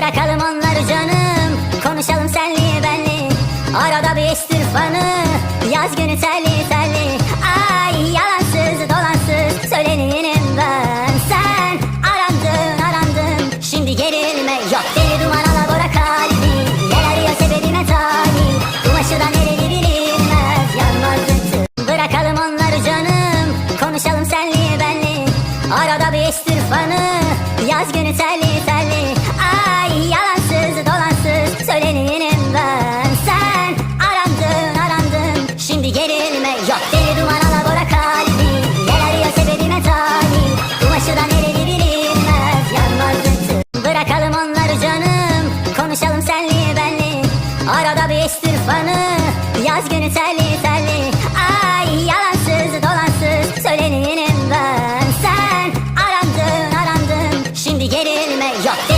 Bırakalım onları canım. Konuşalım senli benli Arada bir istirfanı Yaz günü terli terli. Ay yalansız dolansız. Söyleneyim ben. Sen arandın arandın. Şimdi gerilme. Yok Deli duman alabora kalbi Yer arıyor sebebime talip. Kumaşı da nereli bilinmez. Yanmaz Bırakalım onları canım. Konuşalım senli benli Arada bir istirfanı Yaz günü terli terli Estir Yaz günü telli telli. Ay yalansız dolansız Söyleneyim ben. Sen arandın arandın Şimdi gerilme yok.